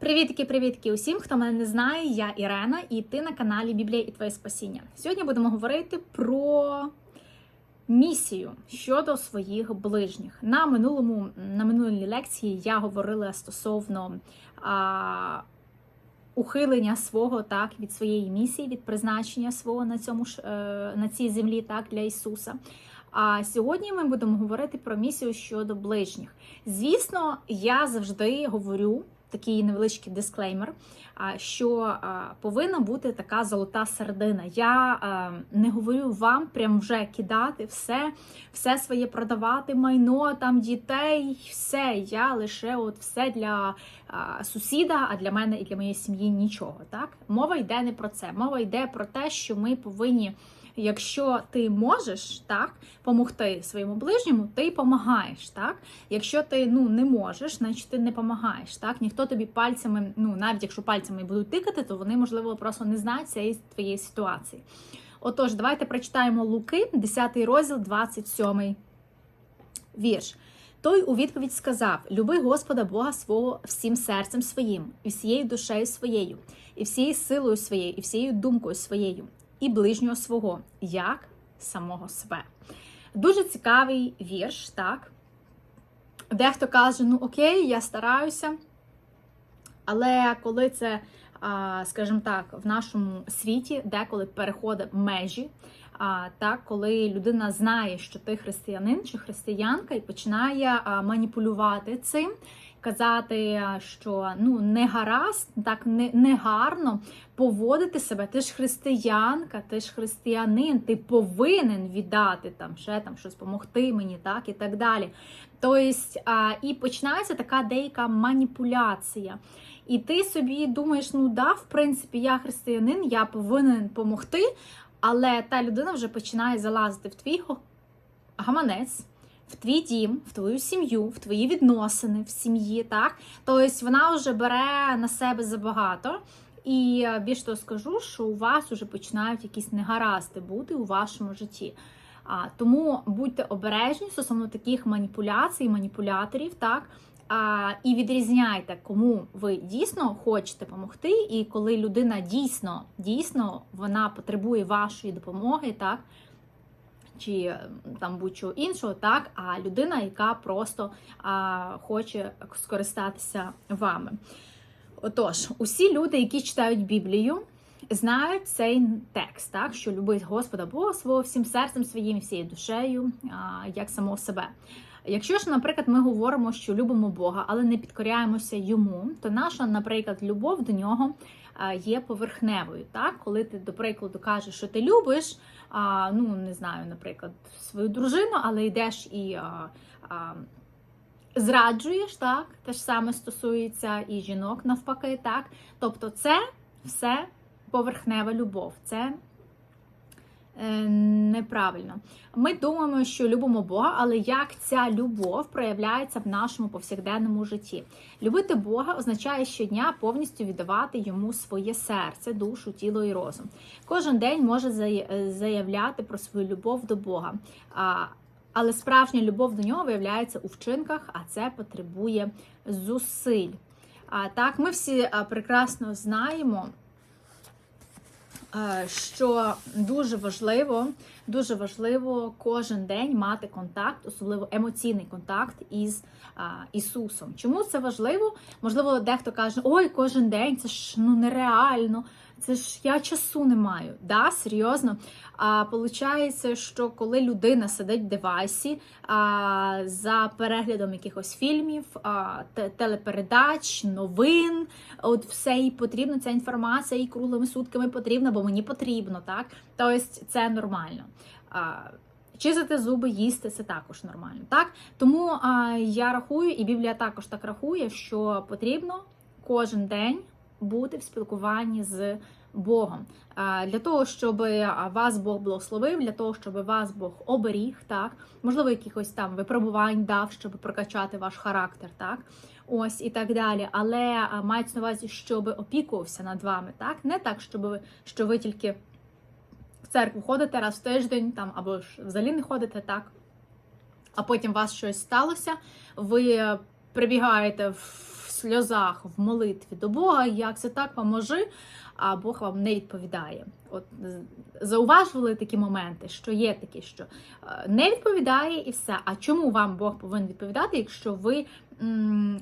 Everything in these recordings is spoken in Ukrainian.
Привітки, привітки усім, хто мене не знає. Я Ірена, і ти на каналі Біблія і Твоє Спасіння. Сьогодні будемо говорити про місію щодо своїх ближніх. На минулому на минулій лекції я говорила стосовно а, ухилення свого так від своєї місії, від призначення свого на цьому ж е, на цій землі, так для Ісуса. А сьогодні ми будемо говорити про місію щодо ближніх. Звісно, я завжди говорю такий невеличкий дисклеймер, що повинна бути така золота середина. Я не говорю вам прям вже кидати все, все своє продавати, майно, там дітей, все. Я лише от все для сусіда, а для мене і для моєї сім'ї нічого. Так, мова йде не про це. Мова йде про те, що ми повинні. Якщо ти можеш так помогти своєму ближньому, ти допомагаєш. Так, якщо ти ну не можеш, значить ти не допомагаєш. Так, ніхто тобі пальцями, ну навіть якщо пальцями будуть тикати, то вони можливо просто не знають цієї твоєї ситуації. Отож, давайте прочитаємо Луки, 10 розділ, 27 вірш. Той у відповідь сказав: Люби Господа Бога свого всім серцем своїм, і всією душею своєю, і всією силою своєю, і всією думкою своєю, і ближнього свого, як самого себе. Дуже цікавий вірш, так? Дехто каже, ну окей, я стараюся. Але коли це, скажімо так, в нашому світі деколи переходить межі, так, коли людина знає, що ти християнин чи християнка, і починає маніпулювати цим, казати, що ну не гаразд, так не, не гарно поводити себе. Ти ж християнка, ти ж християнин, ти повинен віддати там ще там щось допомогти мені, так і так далі. Тобто, і починається така деяка маніпуляція. І ти собі думаєш, ну да, в принципі, я християнин, я повинен допомогти, але та людина вже починає залазити в твій гаманець в твій дім, в твою сім'ю, в твої відносини в сім'ї, так? Тобто вона вже бере на себе забагато. І більш того скажу, що у вас вже починають якісь негаразди бути у вашому житті. А, Тому будьте обережні стосовно таких маніпуляцій, маніпуляторів, так? А, І відрізняйте, кому ви дійсно хочете допомогти, і коли людина дійсно дійсно вона потребує вашої допомоги, так? Чи там будь-чого іншого, так, а людина, яка просто а, хоче скористатися вами. Отож, усі люди, які читають Біблію, знають цей текст, так, що любить Господа Бога свого всім серцем своїм, всією душею, а, як самого себе. Якщо ж, наприклад, ми говоримо, що любимо Бога, але не підкоряємося йому, то наша, наприклад, любов до нього є поверхневою. Так? Коли ти, до прикладу, кажеш, що ти любиш, ну не знаю, наприклад, свою дружину, але йдеш і зраджуєш, так? Те ж саме стосується і жінок навпаки, так? Тобто, це все поверхнева любов. Це неправильно. Ми думаємо, що любимо Бога, але як ця любов проявляється в нашому повсякденному житті? Любити Бога означає щодня повністю віддавати йому своє серце, душу, тіло і розум. Кожен день може заявляти про свою любов до Бога. Але справжня любов до нього виявляється у вчинках, а це потребує зусиль. А так, ми всі прекрасно знаємо, Е, що дуже важливо, дуже важливо кожен день мати контакт, особливо емоційний контакт із а, Ісусом. Чому це важливо? Можливо, дехто каже, ой, кожен день це ж ну нереально. Це ж я часу не маю. Да, серйозно. А виходить, що коли людина сидить в девайсі а, за переглядом якихось фільмів, а, телепередач, новин, от все їй потрібно, ця інформація і круглими сутками потрібна, бо мені потрібно, так? Тобто це нормально. А, Чистити зуби, їсти це також нормально. так? Тому а, я рахую, і Біблія також так рахує, що потрібно кожен день бути в спілкуванні з Богом. Для того, щоб вас Бог благословив, для того, щоб вас Бог оберіг, так, можливо, якихось там випробувань дав, щоб прокачати ваш характер, так, ось і так далі. Але мається на увазі, щоб опікувався над вами, так, не так, щоб ви, що ви тільки в церкву ходите раз в тиждень, там або ж взагалі не ходите, так, а потім вас щось сталося, ви прибігаєте в сльозах в молитві до Бога, як це так поможи, а Бог вам не відповідає. От зауважували такі моменти, що є такі, що е, не відповідає і все. А чому вам Бог повинен відповідати, якщо ви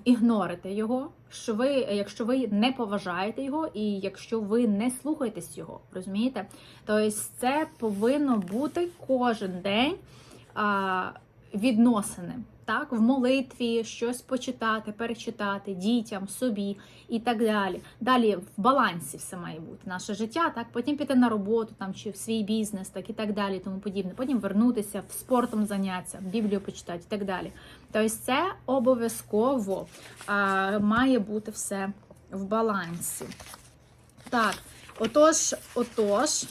ігнорите його, що ви, якщо ви не поважаєте його, і якщо ви не слухаєтесь його, розумієте? Тобто це повинно бути кожен день а, відносини. Так, в молитві щось почитати, перечитати дітям, собі і так далі. Далі в балансі все має бути наше життя, так потім піти на роботу там чи в свій бізнес, так і так далі, тому подібне. Потім вернутися, в спортом зайнятися, Біблію почитати і так далі. Тобто це обов'язково має бути все в балансі. Так, отож, отож,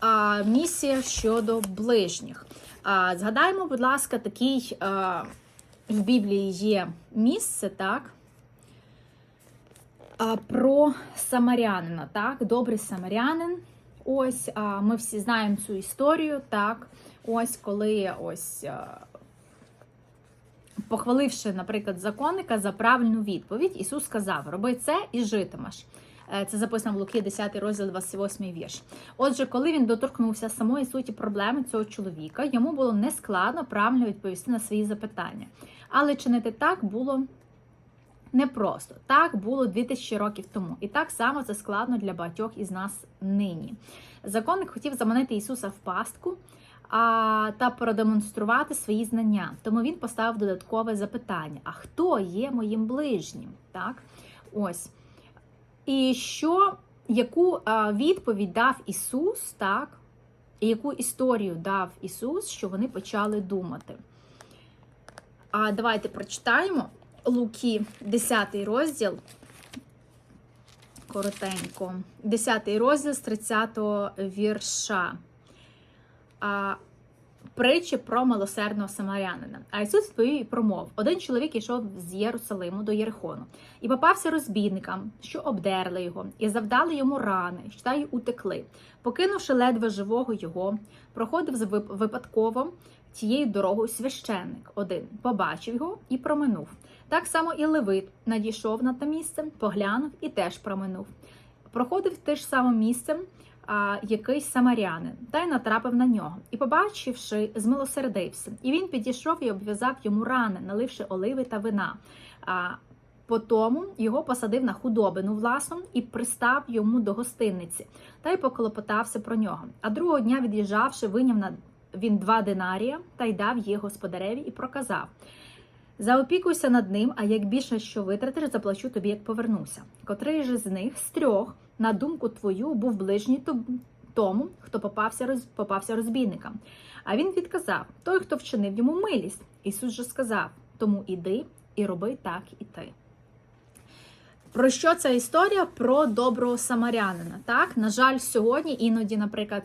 а, місія щодо ближніх. Згадаємо, будь ласка, такий в Біблії є місце, так? Про самарянина, так? Добрий самарянин. Ось ми всі знаємо цю історію, так? Ось коли ось. Похваливши, наприклад, законника за правильну відповідь, Ісус сказав: Роби це і житимеш. Е, Це записано в Луки 10 розділ 28 вірш. Отже, коли він доторкнувся самої суті проблеми цього чоловіка, йому було нескладно правильно відповісти на свої запитання. Але чинити так було непросто. Так було 2000 років тому. І так само це складно для багатьох із нас нині. Законник хотів заманити Ісуса в пастку а, та продемонструвати свої знання. Тому він поставив додаткове запитання: а хто є моїм ближнім? Так, ось. І що, яку відповідь дав Ісус, так? І яку історію дав Ісус, що вони почали думати? А давайте прочитаємо Луки, 10 розділ. Коротенько. 10 розділ з 30 вірша. А, притчі про милосердного самарянина. А Ісус і промов: один чоловік йшов з Єрусалиму до Єрихону і попався розбійникам, що обдерли його, і завдали йому рани, що та й утекли. Покинувши ледве живого його, проходив з випадково тією дорогою священник один, побачив його і проминув. Так само і Левит надійшов на те місце, поглянув і теж проминув. Проходив те ж саме місце якийсь самарянин, та й натрапив на нього. І, побачивши, змилосердився. І він підійшов і обв'язав йому рани, наливши оливи та вина. А, Потому його посадив на худобину власну і пристав йому до гостиниці, та й поклопотався про нього. А другого дня, від'їжджавши, виняв на він два динарія та й дав їх господареві і проказав. Заопікуйся над ним, а як більше що витратиш, заплачу тобі, як повернуся. Котрий же з них з трьох, на думку твою, був ближній тому, хто попався, роз, попався розбійникам. А він відказав: той, хто вчинив йому милість. Ісус же сказав: тому іди і роби так і ти. Про що ця історія? Про доброго самарянина. Так, на жаль, сьогодні іноді, наприклад,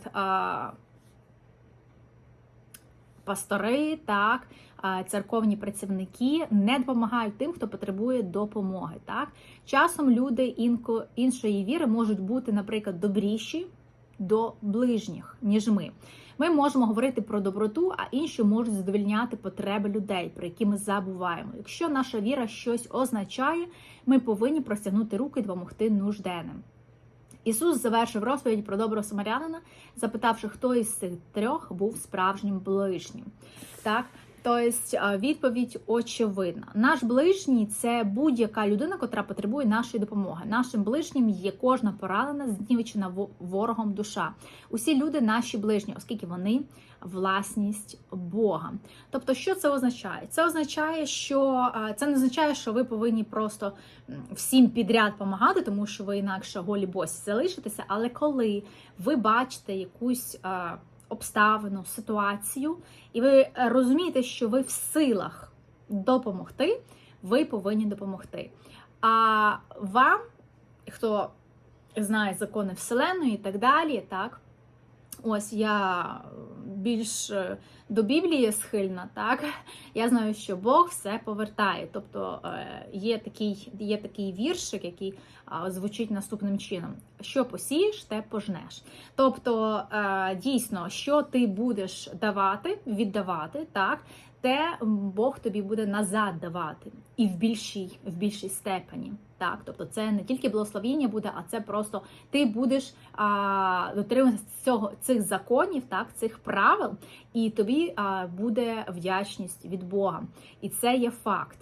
пастори, так, церковні працівники не допомагають тим, хто потребує допомоги. Так, часом люди інко, іншої віри можуть бути, наприклад, добріші до ближніх, ніж ми. Ми можемо говорити про доброту, а інші можуть задовільняти потреби людей, про які ми забуваємо. Якщо наша віра щось означає, ми повинні простягнути руки і допомогти нужденним. Ісус завершив розповідь про доброго самарянина, запитавши, хто із цих трьох був справжнім ближнім. Так, тобто а, відповідь очевидна. Наш ближній це будь-яка людина, котра потребує нашої допомоги. Нашим ближнім є кожна поранена, знівечена ворогом душа. Усі люди наші ближні, оскільки вони власність Бога. Тобто, що це означає? Це означає, що це не означає, що ви повинні просто всім підряд допомагати, тому що ви інакше голі босі залишитеся. Але коли ви бачите якусь обставину, ситуацію, і ви розумієте, що ви в силах допомогти, ви повинні допомогти. А вам, хто знає закони Вселеної і так далі, так. Ось я більш е, до Біблії схильна, так я знаю, що Бог все повертає. Тобто е, є такий, є такий віршик, який звучить наступним чином: що посієш, те пожнеш. Тобто, е, дійсно, що ти будеш давати, віддавати, так те Бог тобі буде назад давати і в більшій, в більшій степені. Так, тобто це не тільки благословіння буде, а це просто ти будеш дотримуватися цього цих законів, так, цих правил, і тобі а, буде вдячність від Бога. І це є факт.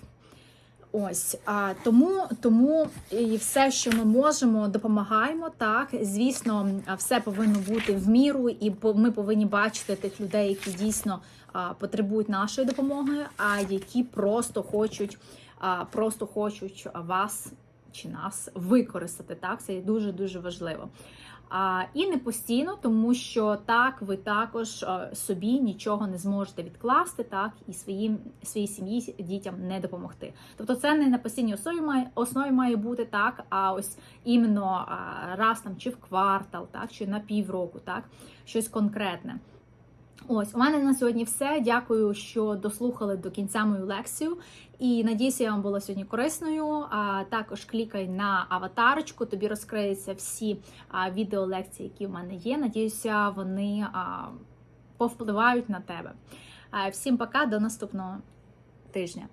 Ось а тому, тому і все, що ми можемо, допомагаємо. Так, звісно, все повинно бути в міру, і ми повинні бачити тих людей, які дійсно потребують нашої допомоги, а які просто хочуть, просто хочуть вас чи нас використати. Так, це дуже дуже важливо. А, і не постійно, тому що так ви також а, собі нічого не зможете відкласти, так і своїм своїй сім'ї дітям не допомогти. Тобто, це не на постійній основі має основі має бути так, а ось іменно раз там чи в квартал, так чи на півроку, так щось конкретне. Ось у мене на сьогодні все. Дякую, що дослухали до кінця мою лекцію. І надіюся, я вам була сьогодні корисною. А також клікай на аватарочку, тобі розкриються всі а, відеолекції, які в мене є. Надіюся, вони а, повпливають на тебе. А, всім пока, до наступного тижня.